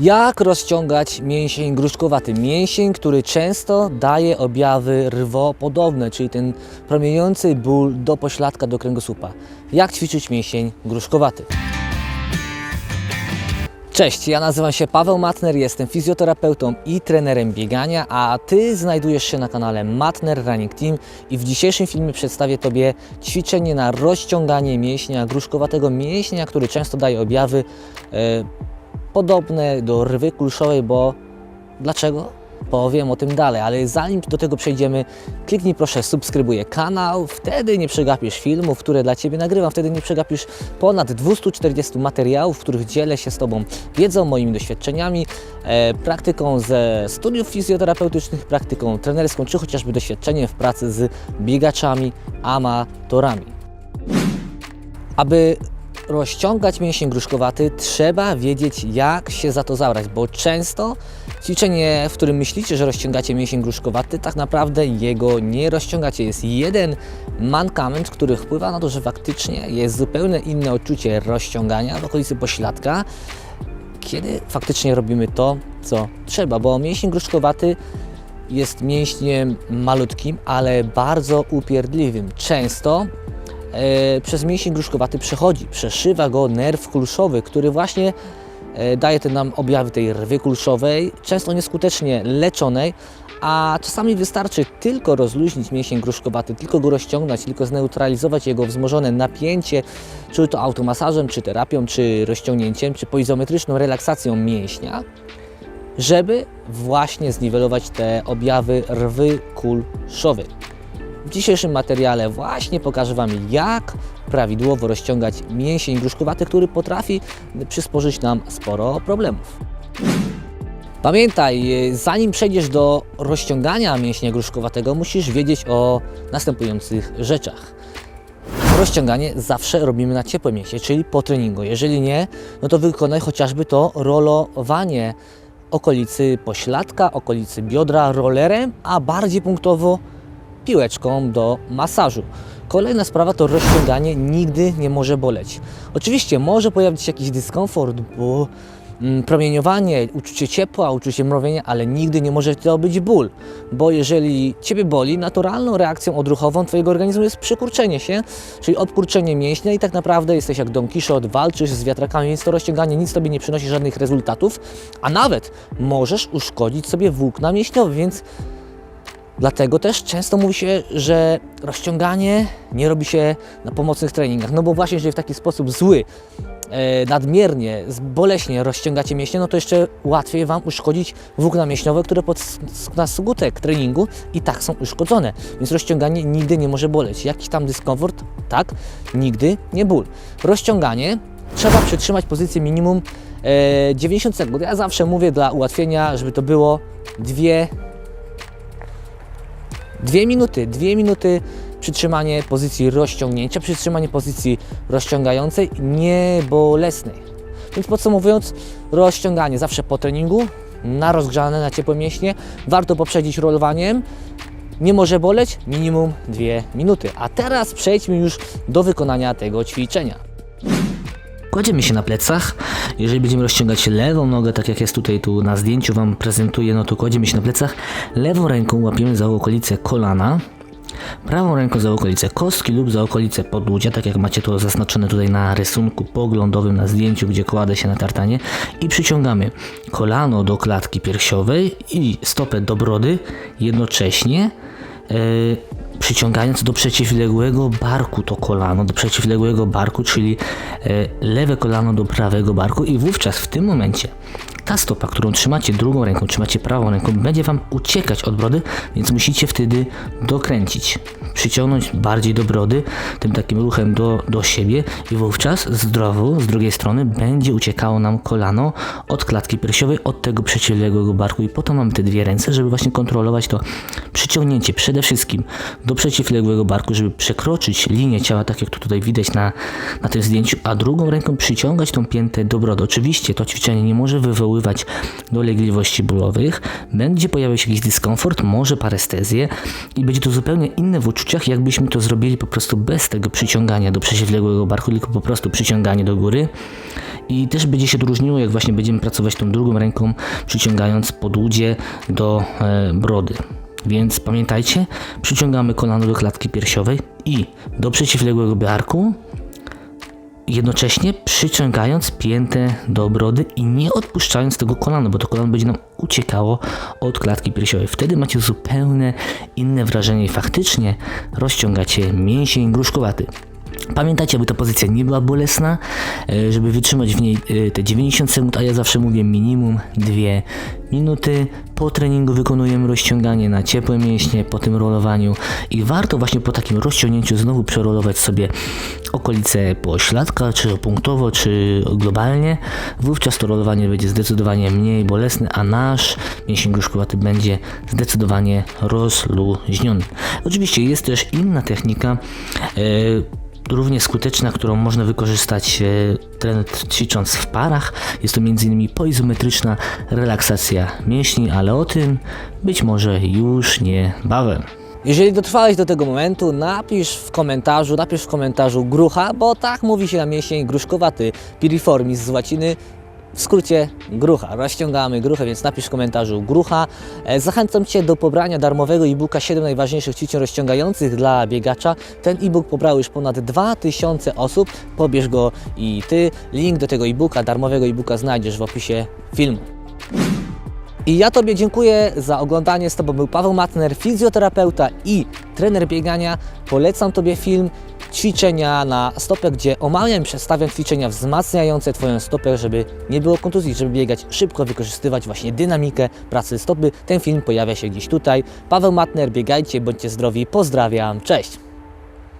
Jak rozciągać mięsień gruszkowaty? Mięsień, który często daje objawy rwopodobne, czyli ten promieniujący ból do pośladka, do kręgosłupa. Jak ćwiczyć mięsień gruszkowaty? Cześć, ja nazywam się Paweł Matner, jestem fizjoterapeutą i trenerem biegania, a Ty znajdujesz się na kanale Matner Running Team i w dzisiejszym filmie przedstawię Tobie ćwiczenie na rozciąganie mięśnia gruszkowatego, mięśnia, który często daje objawy e, podobne do rwy kulszowej, bo dlaczego? Powiem o tym dalej, ale zanim do tego przejdziemy, kliknij proszę subskrybuję kanał, wtedy nie przegapisz filmów, które dla Ciebie nagrywam, wtedy nie przegapisz ponad 240 materiałów, w których dzielę się z Tobą wiedzą, moimi doświadczeniami, e, praktyką ze studiów fizjoterapeutycznych, praktyką trenerską, czy chociażby doświadczeniem w pracy z biegaczami, amatorami. Aby rozciągać mięsień gruszkowaty, trzeba wiedzieć, jak się za to zabrać, bo często ćwiczenie, w którym myślicie, że rozciągacie mięsień gruszkowaty, tak naprawdę jego nie rozciągacie. Jest jeden mankament, który wpływa na to, że faktycznie jest zupełnie inne odczucie rozciągania w okolicy pośladka, kiedy faktycznie robimy to, co trzeba, bo mięsień gruszkowaty jest mięśniem malutkim, ale bardzo upierdliwym. Często przez mięsień gruszkowaty przechodzi, przeszywa go nerw kulszowy, który właśnie e, daje te nam objawy tej rwy kulszowej, często nieskutecznie leczonej, a czasami wystarczy tylko rozluźnić mięsień gruszkowaty, tylko go rozciągnąć, tylko zneutralizować jego wzmożone napięcie, czy to automasażem, czy terapią, czy rozciągnięciem, czy poizometryczną relaksacją mięśnia, żeby właśnie zniwelować te objawy rwy kulszowej. Dzisiejszym materiale właśnie pokażę Wam, jak prawidłowo rozciągać mięsień gruszkowaty, który potrafi przysporzyć nam sporo problemów. Pamiętaj, zanim przejdziesz do rozciągania mięśnia gruszkowatego, musisz wiedzieć o następujących rzeczach. Rozciąganie zawsze robimy na ciepłe mięśnie, czyli po treningu. Jeżeli nie, no to wykonaj chociażby to rolowanie okolicy pośladka, okolicy biodra rollerem, a bardziej punktowo piłeczką do masażu. Kolejna sprawa to rozciąganie nigdy nie może boleć. Oczywiście może pojawić się jakiś dyskomfort, bo mm, promieniowanie, uczucie ciepła, uczucie mrowienia, ale nigdy nie może to być ból, bo jeżeli Ciebie boli, naturalną reakcją odruchową Twojego organizmu jest przykurczenie się, czyli odkurczenie mięśnia i tak naprawdę jesteś jak Don Quixote, walczysz z wiatrakami, więc to rozciąganie nic Tobie nie przynosi żadnych rezultatów, a nawet możesz uszkodzić sobie włókna mięśniowe, więc Dlatego też często mówi się, że rozciąganie nie robi się na pomocnych treningach. No bo właśnie, jeżeli w taki sposób zły, e, nadmiernie, boleśnie rozciągacie mięśnie, no to jeszcze łatwiej Wam uszkodzić włókna mięśniowe, które pod, na skutek treningu i tak są uszkodzone. Więc rozciąganie nigdy nie może boleć. Jakiś tam dyskomfort, tak, nigdy nie ból. Rozciąganie trzeba przytrzymać pozycję minimum e, 90 sekund. Ja zawsze mówię dla ułatwienia, żeby to było dwie Dwie minuty, dwie minuty przytrzymanie pozycji rozciągnięcia, przytrzymanie pozycji rozciągającej, niebolesnej. Więc podsumowując, rozciąganie zawsze po treningu, na rozgrzane, na ciepłe mięśnie, warto poprzedzić rolowaniem. Nie może boleć, minimum dwie minuty. A teraz przejdźmy już do wykonania tego ćwiczenia. Kładziemy się na plecach. Jeżeli będziemy rozciągać lewą nogę, tak jak jest tutaj tu na zdjęciu Wam prezentuję, no to kładziemy się na plecach. Lewą ręką łapiemy za okolicę kolana. Prawą ręką za okolicę kostki lub za okolicę podłudzia, tak jak macie to zaznaczone tutaj na rysunku poglądowym na zdjęciu, gdzie kładę się na tartanie i przyciągamy kolano do klatki piersiowej i stopę do brody jednocześnie e, przyciągając do przeciwległego barku to kolano, do przeciwległego barku, czyli e, lewe kolano do prawego barku i wówczas w tym momencie ta stopa, którą trzymacie drugą ręką, trzymacie prawą ręką, będzie Wam uciekać od brody, więc musicie wtedy dokręcić, przyciągnąć bardziej do brody, tym takim ruchem do, do siebie i wówczas zdrowo, z drugiej strony będzie uciekało nam kolano od klatki piersiowej, od tego przeciwległego barku i po to mamy te dwie ręce, żeby właśnie kontrolować to przyciągnięcie przede wszystkim do przeciwległego barku, żeby przekroczyć linię ciała, tak jak to tutaj widać na, na tym zdjęciu, a drugą ręką przyciągać tą piętę do brody. Oczywiście to ćwiczenie nie może wywoływać wywoływać dolegliwości bólowych, będzie pojawiał się jakiś dyskomfort, może parestezję i będzie to zupełnie inne w uczuciach, jakbyśmy to zrobili po prostu bez tego przyciągania do przeciwległego barku, tylko po prostu przyciąganie do góry. I też będzie się to różniło, jak właśnie będziemy pracować tą drugą ręką, przyciągając podłudzie do e, brody. Więc pamiętajcie, przyciągamy kolano do klatki piersiowej i do przeciwległego barku, jednocześnie przyciągając piętę do brody i nie odpuszczając tego kolana, bo to kolano będzie nam uciekało od klatki piersiowej. Wtedy macie zupełnie inne wrażenie i faktycznie rozciągacie mięsień gruszkowaty. Pamiętajcie, aby ta pozycja nie była bolesna, e, żeby wytrzymać w niej e, te 90 sekund, a ja zawsze mówię minimum 2 minuty. Po treningu wykonujemy rozciąganie na ciepłe mięśnie po tym rolowaniu i warto właśnie po takim rozciągnięciu znowu przerolować sobie okolice pośladka, czy punktowo, czy globalnie. Wówczas to rolowanie będzie zdecydowanie mniej bolesne, a nasz mięsień gruszkowaty będzie zdecydowanie rozluźniony. Oczywiście jest też inna technika, e, równie skuteczna, którą można wykorzystać e, trener ćwicząc w parach. Jest to m.in. poizometryczna relaksacja mięśni, ale o tym być może już niebawem. Jeżeli dotrwałeś do tego momentu, napisz w komentarzu, napisz w komentarzu grucha, bo tak mówi się na mięsień gruszkowaty, piriformis z łaciny, w skrócie grucha. Rozciągamy gruchę, więc napisz w komentarzu grucha. E, Zachęcam Cię do pobrania darmowego e-booka 7 najważniejszych ćwiczeń rozciągających dla biegacza. Ten e-book pobrało już ponad 2000 osób. Pobierz go i Ty. Link do tego e-booka, darmowego e-booka znajdziesz w opisie filmu. I ja Tobie dziękuję za oglądanie. Z Tobą był Paweł Matner, fizjoterapeuta i trener biegania. Polecam Tobie film ćwiczenia na stopę, gdzie omawiam, przedstawiam ćwiczenia wzmacniające Twoją stopę, żeby nie było kontuzji, żeby biegać szybko, wykorzystywać właśnie dynamikę pracy stopy. Ten film pojawia się gdzieś tutaj. Paweł Matner, biegajcie, bądźcie zdrowi. Pozdrawiam, cześć!